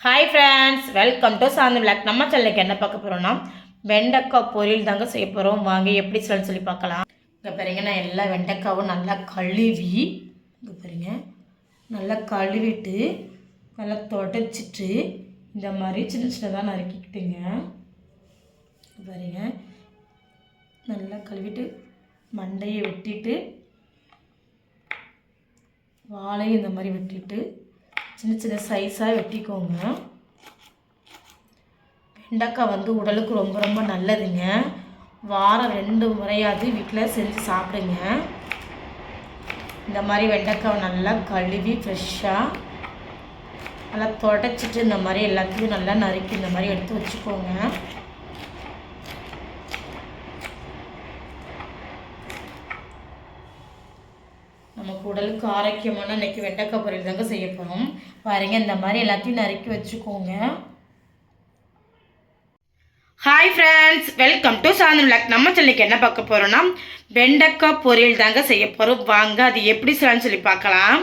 Hi friends welcome to Shanthi vlog நம்ம சேனலுக்கு என்ன பார்க்க போகிறோம்னா வெண்டைக்காய் பொரியல் தாங்க செய்ய போகிறோம் வாங்க எப்படி சொல்லி சொல்லி பார்க்கலாம். இங்கே பாருங்க நான் எல்லா வெண்டைக்காவும் நல்லா கழுவி இங்கே பாருங்க நல்லா கழுவிட்டு நல்லா தொடச்சிட்டு இந்த மாதிரி சின்ன சின்னதாக நறுக்கிக்கிட்டுங்க பாருங்க நல்லா கழுவிட்டு மண்டையை வெட்டிட்டு வாழையும் இந்த மாதிரி வெட்டிட்டு சின்ன சின்ன சைஸாக வெட்டிக்கோங்க. வெண்டைக்காய் வந்து உடலுக்கு ரொம்ப ரொம்ப நல்லதுங்க. வாரம் ரெண்டு முறையாவது வீட்டில் செஞ்சு சாப்பிடுங்க. இந்த மாதிரி வெண்டைக்காவை நல்லா கழுவி ஃப்ரெஷ்ஷாக நல்லா தொடச்சிட்டு இந்த மாதிரி எல்லாத்தையும் நல்லா நறுக்கி இந்த மாதிரி எடுத்து வச்சுக்கோங்க நமக்கு உடலுக்கு ஆரோக்கியமான இன்றைக்கி வெண்டைக்காய் பொரியல் தாங்க செய்ய போகிறோம் பாருங்க இந்த மாதிரி எல்லாத்தையும் நறுக்கி வச்சுக்கோங்க. Hi friends welcome to Santhan vlog நம்ம சொல்லிக்கு என்ன பார்க்க போகிறோன்னா வெண்டைக்காய் பொரியல் தாங்க செய்ய போகிறோம் வாங்க அது எப்படி செய்யலாம்னு சொல்லி பார்க்கலாம்.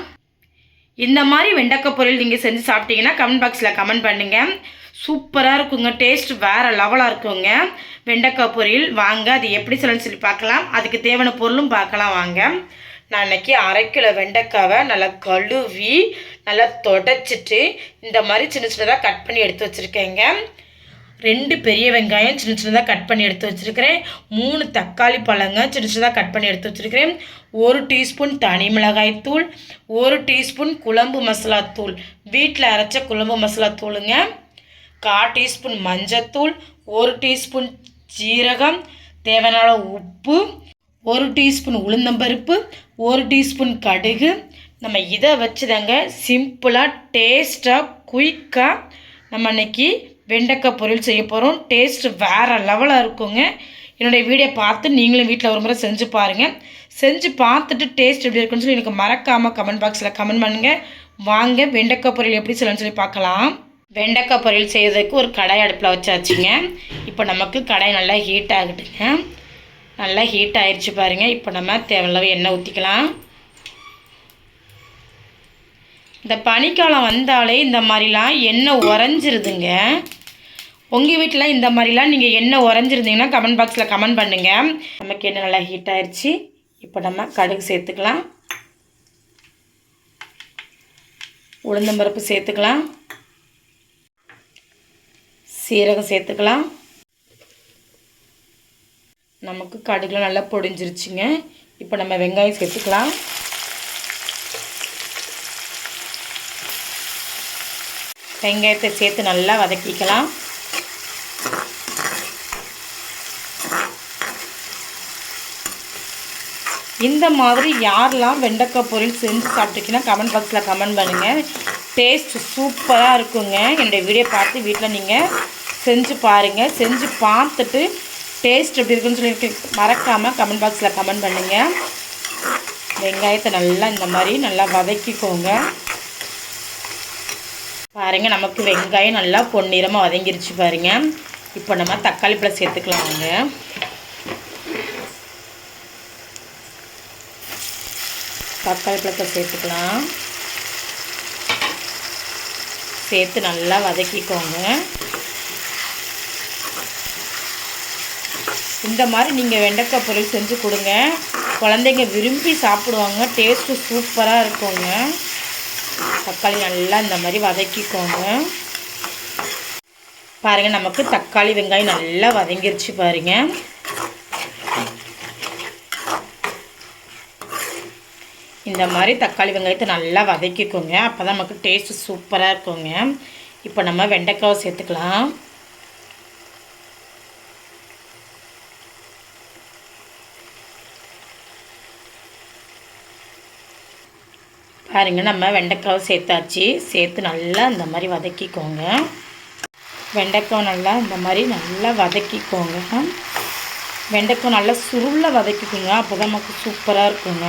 இந்த மாதிரி வெண்டைக்காய் பொரியல் நீங்கள் செஞ்சு சாப்பிட்டீங்கன்னா கமெண்ட் பாக்ஸில் கமெண்ட் பண்ணுங்கள் சூப்பராக இருக்குங்க டேஸ்ட் வேறு லெவலாக இருக்குங்க. வெண்டைக்காய் பொரியல் வாங்க அது எப்படி செய்யலாம்னு சொல்லி பார்க்கலாம். அதுக்கு தேவையான பொருளும் பார்க்கலாம் வாங்க. நான் இன்னைக்கு அரை கிலோ வெண்டைக்காவை நல்லா கழுவி நல்லா தொடச்சிட்டு இந்த மாதிரி சின்ன சின்னதாக கட் பண்ணி எடுத்து வச்சுருக்கேங்க. ரெண்டு பெரிய வெங்காயம் சின்ன சின்னதாக கட் பண்ணி எடுத்து வச்சுருக்கிறேன். மூணு தக்காளி பழங்க சின்ன சின்னதாக கட் பண்ணி எடுத்து வச்சுருக்கிறேன். ஒரு டீஸ்பூன் தனி மிளகாய் தூள் ஒரு டீஸ்பூன் குழம்பு மசாலா தூள். வீட்டில் அரைச்ச குழம்பு மசாலா தூளுங்க. கா டீஸ்பூன் மஞ்சத்தூள் ஒரு டீஸ்பூன் ஜீரகம் தேவையான அளவு உப்பு ஒரு டீஸ்பூன் உளுந்தம்பருப்பு ஒரு டீஸ்பூன் கடுகு. நம்ம இதை வச்சு தாங்க சிம்பிளாக டேஸ்ட்டாக குயிக்காக நம்ம இன்றைக்கி வெண்டைக்காய் பொரியல் செய்ய போகிறோம் டேஸ்ட் வேறு லெவலாக இருக்குங்க. என்னுடைய வீடியோ பார்த்து நீங்களும் வீட்டில் ஒரு முறை செஞ்சு பாருங்கள் செஞ்சு பார்த்துட்டு டேஸ்ட் எப்படி இருக்குன்னு சொல்லி எனக்கு மறக்காமல் கமெண்ட் பாக்ஸில் கமெண்ட் பண்ணுங்கள் வாங்க வெண்டைக்காய் பொரியல் எப்படி செய்யலாம்னு சொல்லி பார்க்கலாம். வெண்டைக்காய் பொரியல் செய்யறதுக்கு ஒரு கடாய் அடுப்பில் வச்சாச்சுங்க. இப்போ நமக்கு கடாய் நல்லா ஹீட் ஆகிட்டுங்க நல்லா ஹீட் ஆயிடுச்சு பாருங்கள் இப்போ நம்ம தேவையில்லாத எண்ணெய் ஊற்றிக்கலாம் இந்த பனிக்காலம் வந்தாலே இந்த மாதிரிலாம் எண்ணெய் உறைஞ்சிருதுங்க. உங்கள் வீட்டில் இந்த மாதிரிலாம் நீங்கள் எண்ணெய் உறைஞ்சிருந்தீங்கன்னா கமெண்ட் பாக்ஸில் கமெண்ட் பண்ணுங்கள் நமக்கு எண்ணெய் நல்லா ஹீட் ஆயிடுச்சு இப்போ நம்ம கடுகு சேர்த்துக்கலாம். உளுந்தம்பருப்பு சேர்த்துக்கலாம். சீரகம் சேர்த்துக்கலாம். நமக்கு கடுகுலாம் நல்லா பொடிஞ்சிருச்சுங்க. இப்போ நம்ம வெங்காயம் சேர்த்துக்கலாம். வெங்காயத்தை சேர்த்து நல்லா வதக்கிக்கலாம். இந்த மாதிரி யாரெல்லாம் வெண்டைக்காய் பொரியல் செஞ்சு சாப்பிட்டுக்கீங்கன்னா கமெண்ட் பாக்ஸில் கமெண்ட் பண்ணுங்கள் டேஸ்ட் சூப்பராக இருக்குங்க. என்னுடைய வீடியோ பார்த்து வீட்டில் நீங்கள் செஞ்சு பாருங்கள் செஞ்சு பார்த்துட்டு டேஸ்ட் எப்படி இருக்குன்னு சொல்லிட்டு மறக்காமல் கமெண்ட் பாக்ஸில் கமெண்ட் பண்ணுங்கள் வெங்காயத்தை நல்லா இந்த மாதிரி நல்லா வதக்கிக்கோங்க. பாருங்கள் நமக்கு வெங்காயம் நல்லா பொன்னிறமாக வதங்கிருச்சு பாருங்கள் இப்போ நம்ம தக்காளி பழம் சேர்த்துக்கலாம் அவங்க தக்காளி பழத்தை சேர்த்துக்கலாம். சேர்த்து நல்லா வதக்கிக்கோங்க. இந்த மாதிரி நீங்கள் வெண்டைக்காய் பொரியல் செஞ்சு கொடுங்க. குழந்தைங்க விரும்பி சாப்பிடுவாங்க. டேஸ்ட்டு சூப்பராக இருக்குங்க. தக்காளி நல்லா இந்த மாதிரி வதக்கிக்கோங்க. பாருங்கள் நமக்கு தக்காளி வெங்காயம் நல்லா வதங்கிருச்சு பாருங்கள் இந்த மாதிரி தக்காளி வெங்காயத்தை நல்லா வதக்கிக்கோங்க. அப்போ தான் நமக்கு டேஸ்ட்டு சூப்பராக இருக்குங்க. இப்போ நம்ம வெண்டைக்காவை சேர்த்துக்கலாம். பாருங்க நம்ம வெண்டைக்காவை சேர்த்தாச்சு. சேர்த்து நல்லா இந்த மாதிரி வதக்கிக்கோங்க. வெண்டைக்காய் நல்லா இந்த மாதிரி நல்லா வதக்கிக்கோங்க. வெண்டைக்காய் நல்லா சுருளில் வதக்கிக்கோங்க. அப்போ தான் நமக்கு சூப்பராக இருக்குங்க.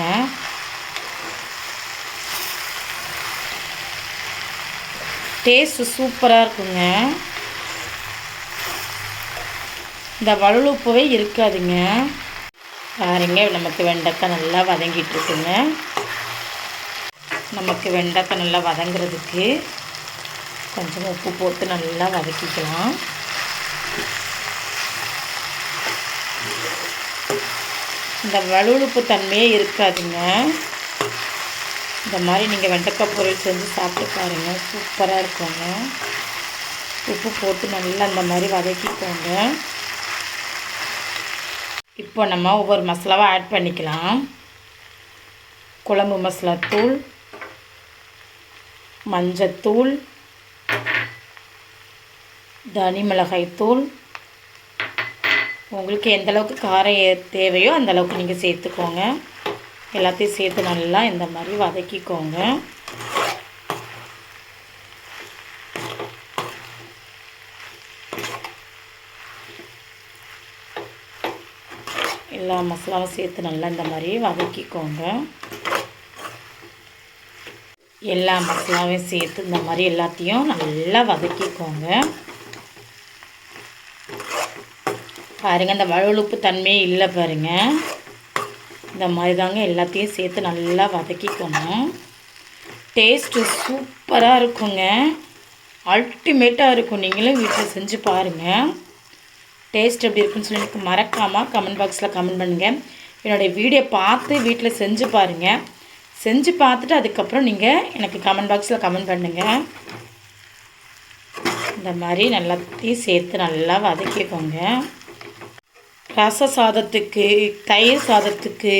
டேஸ்ட்டு சூப்பராக இருக்குங்க. இந்த வலுப்புவே இருக்காதுங்க. பாருங்க நமக்கு வெண்டைக்காய் நல்லா வதங்கிட்டு இருக்குங்க. நமக்கு வெண்டைக்காய் நல்லா வதங்குறதுக்கு கொஞ்சம் உப்பு போட்டு நல்லா வதக்கிக்கலாம். இந்த வலுவழுப்பு தன்மையே இருக்காதுங்க. இந்த மாதிரி நீங்கள் வெண்டைக்காய் பொரியல் செஞ்சு சாப்பிட்டு பாருங்கள் சூப்பராக இருக்குங்க. உப்பு போட்டு நல்லா அந்த மாதிரி வதக்கிக்கோங்க. இப்போ நம்ம ஒவ்வொரு மசாலாவாக ஆட் பண்ணிக்கலாம். குழம்பு மசாலா தூள் மஞ்சத்தூள் தனி மிளகாய்த்தூள். உங்களுக்கு எந்த அளவுக்கு காரம் ஏ- தேவையோ அந்த அளவுக்கு நீங்கள் சேர்த்துக்கோங்க. எல்லாத்தையும் சேர்த்து நல்லா இந்த மாதிரி வதக்கிக்கோங்க. எல்லா மசாலாவும் சேர்த்து நல்லா இந்த மாதிரி வதக்கிக்கோங்க. எல்லா மசாலாவையும் சேர்த்து இந்த மாதிரி எல்லாத்தையும் நல்லா வதக்கிக்கோங்க. பாருங்கள் இந்த வழுவழுப்பு தன்மையே இல்லை பாருங்கள் இந்த மாதிரி தாங்க எல்லாத்தையும் சேர்த்து நல்லா வதக்கிக்கணும் டேஸ்ட்டு சூப்பராக இருக்குங்க. அல்டிமேட்டாக இருக்கும். நீங்களும் வீட்டில் செஞ்சு பாருங்கள் டேஸ்ட் எப்படி இருக்குன்னு சொல்லி எனக்கு மறக்காமல் கமெண்ட் பாக்ஸில் கமெண்ட் பண்ணுங்கள் என்னுடைய வீடியோ பார்த்து வீட்டில் செஞ்சு பாருங்கள் செஞ்சு பார்த்துட்டு அதுக்கப்புறம் நீங்கள் எனக்கு கமெண்ட் பாக்ஸில் கமெண்ட் பண்ணுங்கள் இந்த மாதிரி நல்லாத்தையும் சேர்த்து நல்லா வதக்கிக்கோங்க. ரச சாதத்துக்கு தயிர் சாதத்துக்கு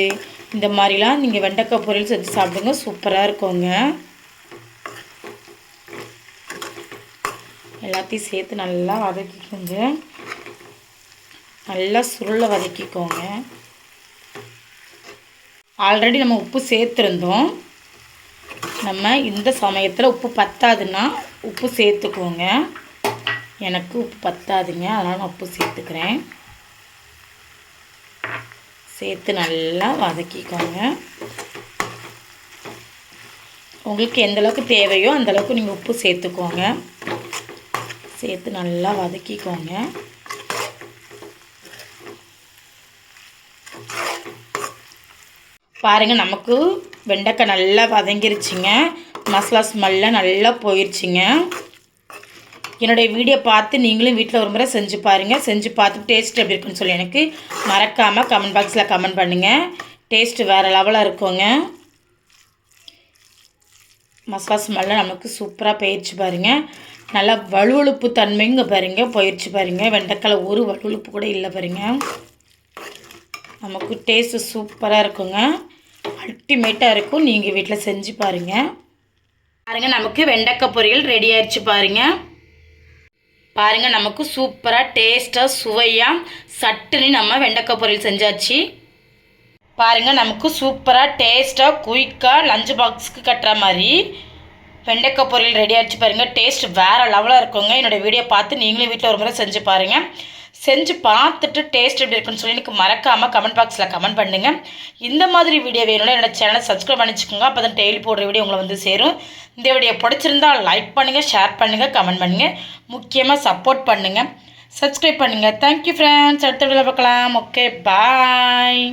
இந்த மாதிரிலாம் நீங்கள் வெண்டைக்காய் பொரியல் செஞ்சு சாப்பிடுங்க சூப்பராக இருக்குங்க. எல்லாத்தையும் சேர்த்து நல்லா வதக்கிக்கோங்க. நல்லா சுருளை வதக்கிக்கோங்க. ஆல்ரெடி நம்ம உப்பு சேர்த்துருந்தோம். நம்ம இந்த சமயத்தில் உப்பு பத்தாதுன்னா உப்பு சேர்த்துக்கோங்க. எனக்கு உப்பு பத்தாதுங்க அதனால் நான் உப்பு சேர்த்துக்கிறேன். சேர்த்து நல்லா வதக்கிக்கோங்க. உங்களுக்கு எந்த அளவுக்கு தேவையோ அந்தளவுக்கு நீங்கள் உப்பு சேர்த்துக்கோங்க. சேர்த்து நல்லா வதக்கிக்கோங்க. பாருங்கள் நமக்கு வெண்டைக்காய் நல்லா வதங்கிருச்சுங்க. மசாலா ஸ்மெல்லாம் நல்லா போயிருச்சுங்க. என்னுடைய வீடியோ பார்த்து நீங்களும் வீட்டில் ஒரு முறை செஞ்சு பாருங்கள் செஞ்சு பார்த்து டேஸ்ட் எப்படி இருக்குன்னு சொல்லி எனக்கு மறக்காமல் கமெண்ட் பாக்ஸில் கமெண்ட் பண்ணுங்கள் டேஸ்ட்டு வேறு லெவலாக இருக்குங்க. மசாலா ஸ்மெல்லாம் நமக்கு சூப்பராக போயிடுச்சு பாருங்கள் நல்லா வலுவழுப்பு தன்மைங்க பாருங்கள் போயிடுச்சு பாருங்கள் வெண்டைக்காய் ஒரு வலுவழுப்பு கூட இல்லை பாருங்க. நமக்கு டேஸ்ட்டு சூப்பராக இருக்குங்க. அல்டிமேட்டாக இருக்கும். நீங்கள் வீட்டில் செஞ்சு பாருங்கள் பாருங்கள் நமக்கு வெண்டைக்காய் பொரியல் ரெடி ஆயிடுச்சு பாருங்கள் பாருங்கள் நமக்கு சூப்பராக டேஸ்ட்டாக சுவையாக சட்டுன்னு நம்ம வெண்டைக்காய் பொரியல் செஞ்சாச்சு. பாருங்கள் நமக்கு சூப்பராக டேஸ்ட்டாக குயிக்காக லஞ்ச் பாக்ஸுக்கு கட்டுற மாதிரி வெண்டைக்காய் பொரியல் ரெடி ஆகிடுச்சு பாருங்கள் டேஸ்ட் வேறு லெவலாக இருக்குங்க. என்னோடய வீடியோ பார்த்து நீங்களும் வீட்டில் ஒரு முறை செஞ்சு பாருங்கள் செஞ்சு பார்த்துட்டு டேஸ்ட் எப்படி இருக்குன்னு சொல்லி எனக்கு மறக்காமல் கமெண்ட் பாக்ஸில் கமெண்ட் பண்ணுங்கள் இந்த மாதிரி வீடியோ வேணும்னா என்னோட சேனலை சப்ஸ்கிரைப் பண்ணிச்சுக்கோங்க. அப்போ தான் டெய்லி போடுற வீடியோ உங்களை வந்து சேரும். இந்த வீடியோ பிடிச்சிருந்தா லைக் பண்ணுங்கள் ஷேர் பண்ணுங்கள் கமெண்ட் பண்ணுங்கள் முக்கியமாக சப்போர்ட் பண்ணுங்கள் சப்ஸ்கிரைப் பண்ணுங்கள் தேங்க்யூ ஃப்ரெண்ட்ஸ் அடுத்த வீடியோவில் பார்க்கலாம். Okay bye